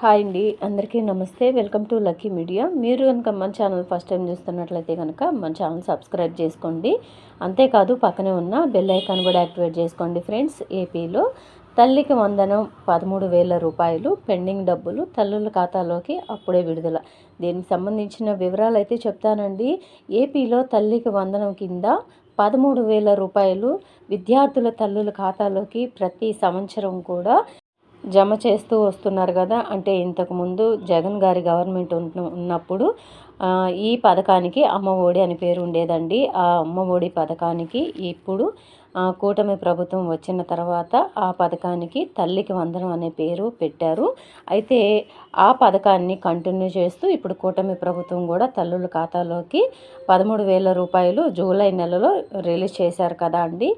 Hi అండి. అందరికీ నమస్తే. Welcome to lucky media. మీరు కనుక మన ఛానల్ ఫస్ట్ టైం చూస్తున్నట్లయితే కనుక మన ఛానల్ సబ్స్క్రైబ్ చేసుకోండి. అంతేకాదు పక్కనే ఉన్న బెల్ ఐకాన్ కూడా యాక్టివేట్ చేసుకోండి ఫ్రెండ్స్. ఏపీలో తల్లికి వందనం పదమూడు వేల రూపాయలు పెండింగ్ డబ్బులు తల్లుల ఖాతాలోకి అప్పుడే విడుదల. దీనికి సంబంధించిన వివరాలు అయితే చెప్తానండి. ఏపీలో తల్లికి వందనం కింద పదమూడు వేల రూపాయలు విద్యార్థుల తల్లుల ఖాతాలోకి ప్రతి సంవత్సరం కూడా జమ చేస్తూ వస్తున్నారు కదా అంటే ఇంతకుముందు జగన్ గారి గవర్నమెంట్ ఉన్నప్పుడు ఈ పథకానికి అమ్మ ఒడి అని పేరు ఉండేదండి. ఆ అమ్మ ఒడి పథకానికి ఇప్పుడు కూటమి ప్రభుత్వం వచ్చిన తర్వాత ఆ పథకానికి తల్లికి వందనం అనే పేరు పెట్టారు. అయితే ఆ పథకాన్ని కంటిన్యూ చేస్తూ ఇప్పుడు కూటమి ప్రభుత్వం కూడా తల్లుల ఖాతాలోకి పదమూడు వేల రూపాయలు జూలై నెలలో రిలీజ్ చేశారు కదా అండి.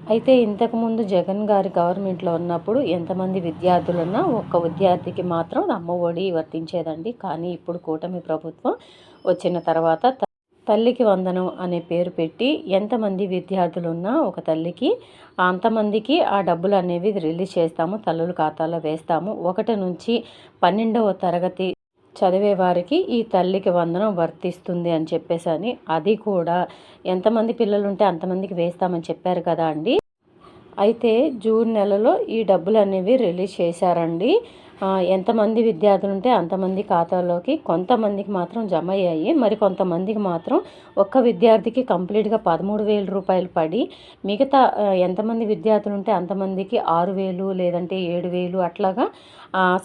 అయితే ఇంతకుముందు జగన్ గారి గవర్నమెంట్లో ఉన్నప్పుడు ఎంతమంది విద్యార్థులున్నా ఒక్క విద్యార్థికి మాత్రం అమ్మ ఒడి వర్తించేదండి. కానీ ఇప్పుడు కూటమి ప్రభుత్వం వచ్చిన తర్వాత తల్లికి వందనం అనే పేరు పెట్టి ఎంతమంది విద్యార్థులున్నా ఒక తల్లికి అంతమందికి ఆ డబ్బులు అనేవి రిలీజ్ చేస్తాము తల్లుల ఖాతాలో వేస్తాము. ఒకటి నుంచి పన్నెండవ తరగతి చదివే వారికి ఈ తల్లికి వందనం వర్తిస్తుంది అని చెప్పేసి అని అది కూడా ఎంతమంది పిల్లలు ఉంటే అంతమందికి వేస్తామని చెప్పారు కదా అండి. అయితే జూన్ నెలలో ఈ డబ్బులు అనేవి రిలీజ్ చేశారండి. ఎంతమంది విద్యార్థులు ఉంటే అంతమంది ఖాతాలోకి కొంతమందికి మాత్రం జమ అయ్యాయి మరి కొంతమందికి మాత్రం ఒక్క విద్యార్థికి కంప్లీట్గా పదమూడు వేల రూపాయలు పడి మిగతా ఎంతమంది విద్యార్థులు ఉంటే అంతమందికి ఆరు వేలు లేదంటే ఏడు వేలు అట్లాగా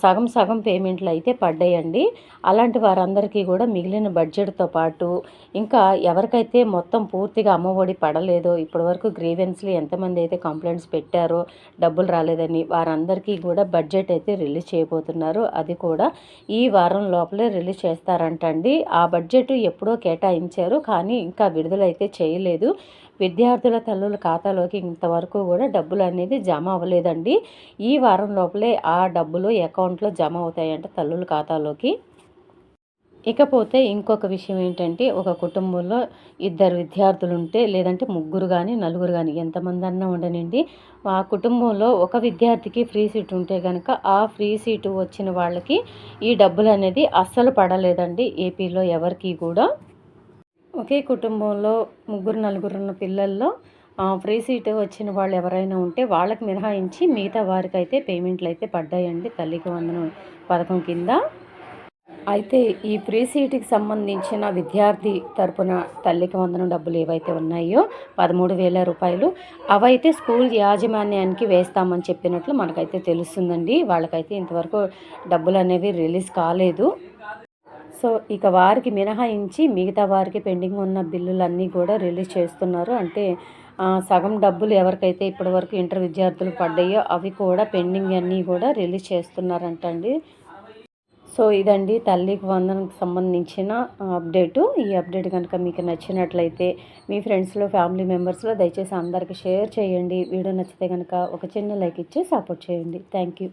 సగం సగం పేమెంట్లు అయితే పడ్డాయండి. అలాంటి వారందరికీ కూడా మిగిలిన బడ్జెట్తో పాటు ఇంకా ఎవరికైతే మొత్తం పూర్తిగా అమ్మఒడి పడలేదో ఇప్పటివరకు గ్రీవెన్స్లు ఎంతమంది అయితే కంప్లైంట్స్ పెట్టారో డబ్బులు రాలేదని వారందరికీ కూడా బడ్జెట్ అయితే రిలీజ్ చేయబోతున్నారు. అది కూడా ఈ వారం లోపలే రిలీజ్ చేస్తారంటండి. ఆ బడ్జెట్ ఎప్పుడో కేటాయించారు. కానీ ఇంకా విడుదలైతే చేయలేదు. విద్యార్థుల తల్లుల ఖాతాలోకి ఇంతవరకు కూడా డబ్బులు అనేది జమ అవ్వలేదండి. ఈ వారం లోపలే ఆ డబ్బులు అకౌంట్లో జమ అవుతాయంట తల్లుల ఖాతాలోకి. ఇకపోతే ఇంకొక విషయం ఏంటంటే ఒక కుటుంబంలో ఇద్దరు విద్యార్థులు ఉంటే లేదంటే ముగ్గురు కానీ నలుగురు కానీ ఎంతమంది అన్నా ఉండనండి. ఆ కుటుంబంలో ఒక విద్యార్థికి ఫ్రీ సీట్ ఉంటే కనుక ఆ ఫ్రీ సీటు వచ్చిన వాళ్ళకి ఈ డబ్బులు అనేది అస్సలు పడలేదండి ఏపీలో ఎవరికి కూడా. ఒకే కుటుంబంలో ముగ్గురు నలుగురు ఉన్న పిల్లల్లో ఫ్రీ సీట్ వచ్చిన వాళ్ళు ఎవరైనా ఉంటే వాళ్ళకి మినహాయించి మిగతా వారికి అయితే పేమెంట్లు అయితే పడ్డాయండి తల్లికి వందనం పథకం కింద. అయితే ఈ ఫ్రీ సీటుకి సంబంధించిన విద్యార్థి తరపున తల్లికి వందనం డబ్బులు ఏవైతే ఉన్నాయో పదమూడు వేల రూపాయలు అవైతే స్కూల్ యాజమాన్యానికి వేస్తామని చెప్పినట్లు మనకైతే తెలుస్తుందండి. వాళ్ళకైతే ఇంతవరకు డబ్బులు అనేవి రిలీజ్ కాలేదు. సో ఇక వారికి మినహాయించి మిగతా వారికి పెండింగ్ ఉన్న బిల్లులన్నీ కూడా రిలీజ్ చేస్తున్నారు. అంటే సగం డబ్బులు ఎవరికైతే ఇప్పటివరకు ఇంటర్ విద్యార్థులు పడ్డాయో అవి కూడా పెండింగ్ అన్నీ కూడా రిలీజ్ చేస్తున్నారంటండి. సో ఇదండి తల్లికి వందనకు సంబంధించిన అప్డేటు. ఈ అప్డేట్ కనుక మీకు నచ్చినట్లయితే మీ ఫ్రెండ్స్లో ఫ్యామిలీ మెంబర్స్లో దయచేసి అందరికీ షేర్ చేయండి. వీడియో నచ్చితే కనుక ఒక చిన్న లైక్ ఇచ్చి సపోర్ట్ చేయండి. Thank you